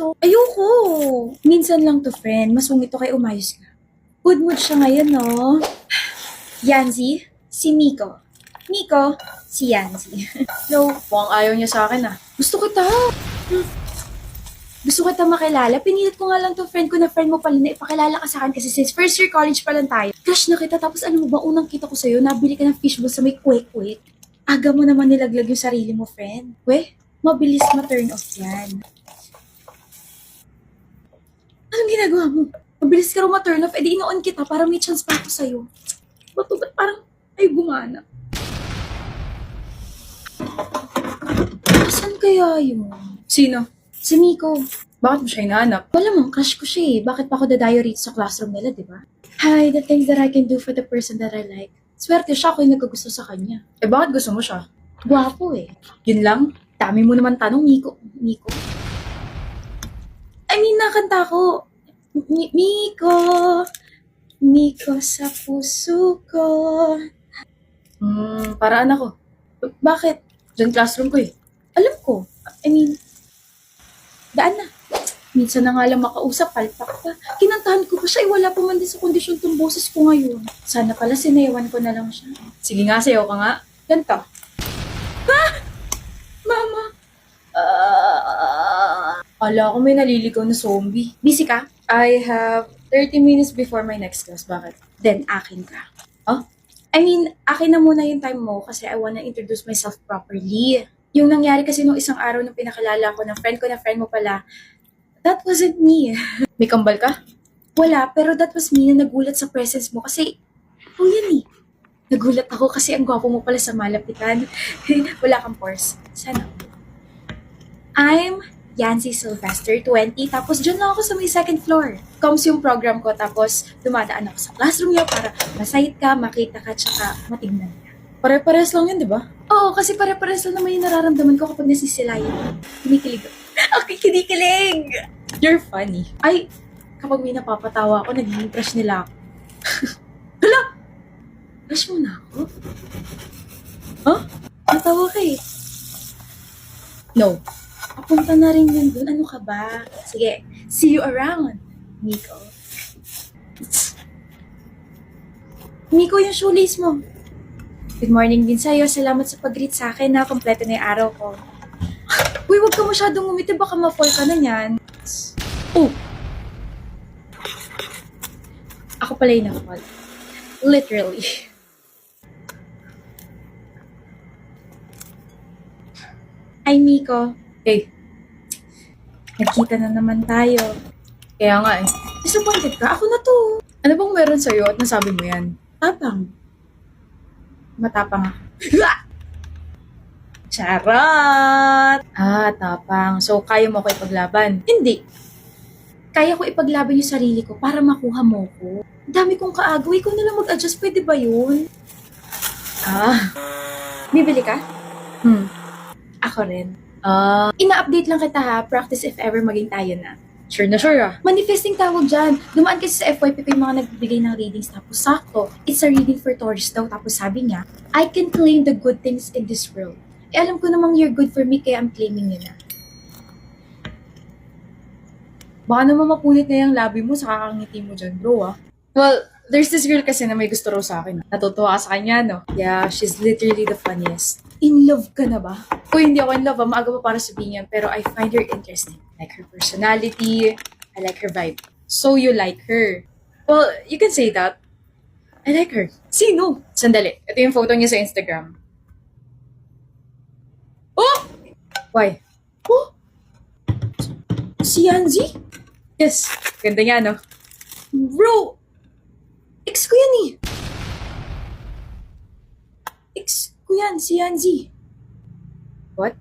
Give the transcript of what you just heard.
to. Ayoko. Minsan lang to, friend. Masungit to kay umayos ka. Good mood siya ngayon, no? Yanzi, si Miko. Miko, si Yanzi. no, mukhang ayaw niya sa akin, ah. Gusto kita. Hmm. Gusto kita makilala. Pinilit ko nga lang tong friend ko na friend mo pala na ipakilala ka sa akin kasi since first year college pa lang tayo. Crush na kita. Tapos ano mo ba, unang kita ko sa'yo, nabili ka ng fishbowl sa may kwek-kwek. Aga mo naman nilaglag yung sarili mo, friend. We, mabilis ma-turn off yan. Ginagawa mo? Mabilis ka rin ma-turn off, edi inoon kita para may chance pa ako sa'yo. Ba't ba't parang ay gumana? Asan kaya yun? Sino? Si Miko. Bakit mo siya hinahanap? Wala mong crush ko siya eh. Bakit pa ako dadayo rito sa classroom nila, di ba? Hi, the things that I can do for the person that I like. Swerte siya ako yung nagkagusto sa kanya. Eh, bakit gusto mo siya? Gwapo eh. Yun lang? Dami mo naman tanong, Miko. Miko? I mean, nakanta ko. Mi- Miko, Miko sa puso ko. Hmm, paraan ako. Bakit? Diyan classroom ko eh. Alam ko. I mean, daan na. Minsan na nga lang makausap, palpak pa. Kinantahan ko pa siya, eh, wala pa man din sa kondisyon tong boses ko ngayon. Sana pala sinayawan ko na lang siya. Sige nga, sayaw ka nga. Ganto. Ha? Mama! Ah, Ala ko may naliligaw na zombie. Busy ka? I have 30 minutes before my next class. Bakit? Then, akin ka. Oh? I mean, akin na muna yung time mo kasi I wanna introduce myself properly. Yung nangyari kasi nung isang araw nung pinakalala ko ng friend ko na friend mo pala, that wasn't me. May kambal ka? Wala, pero that was me na nagulat sa presence mo kasi, oh yan eh. Nagulat ako kasi ang gwapo mo pala sa malapitan. Wala kang pores. Sana. I'm Yancy Sylvester, 20. Tapos dyan lang ako sa may second floor. Comes yung program ko, tapos dumadaan ako sa classroom niya para masayit ka, makita ka, tsaka matignan ka. Pare-pares lang yun, di ba? Oo, kasi pare-pares lang naman yung nararamdaman ko kapag nasisilayan. Kinikilig ako. Okay, kinikilig! You're funny. Ay, kapag may napapatawa ako, nagiging crush nila ako. Hala! Crush mo na ako? Huh? Natawa ka eh. No. Papunta na rin yun dun. Ano ka ba? Sige, see you around, Miko. Miko, yung shoelace mo. Good morning din sa'yo. Salamat sa pag-greet sa akin na kompleto na yung araw ko. Uy, wag ka masyadong ngumiti. Baka ma-fall ka na yan. Oh! Ako pala yung na-fall. Literally. Ay, Miko. Hey. Nagkita na naman tayo. Kaya nga eh. Disappointed ka? Ako na to. Ano bang meron sa'yo at nasabi mo yan? Tapang. Matapang ako. Charot! Ah, tapang. So, kaya mo ko ipaglaban. Hindi. Kaya ko ipaglaban yung sarili ko para makuha mo ko. Dami kong kaagaw. Ikaw na lang mag-adjust. Pwede ba yun? Ah. Bibili ka? Hmm. Ako rin. Ah, Ina-update lang kita ha. Practice if ever maging tayo na. sure na sure ah. Manifesting tawag dyan. Dumaan kasi sa FYP ko yung mga nagbibigay ng readings tapos sakto. It's a reading for Taurus daw. Tapos sabi niya, I can claim the good things in this world. Eh alam ko namang you're good for me kaya I'm claiming yun na. Baka naman mapunit na yung labi mo sa kakangiti mo dyan, bro ah. Well, there's this girl kasi na may gusto raw sa akin. Natutuwa ka sa kanya, no? Yeah, she's literally the funniest. In love ka na ba? Uy, hindi ako in love, maaga pa para sabihin yan, pero I find her interesting. I like her personality, I like her vibe. So you like her. Well, you can say that. I like her. Sino? Sandali, ito yung photo niya sa Instagram. Oh! Why? Oh! Si Yanzi? Yes, ganda niya, no? Bro! Ex ko yan eh. Ex ko yan, si Yanzi. What?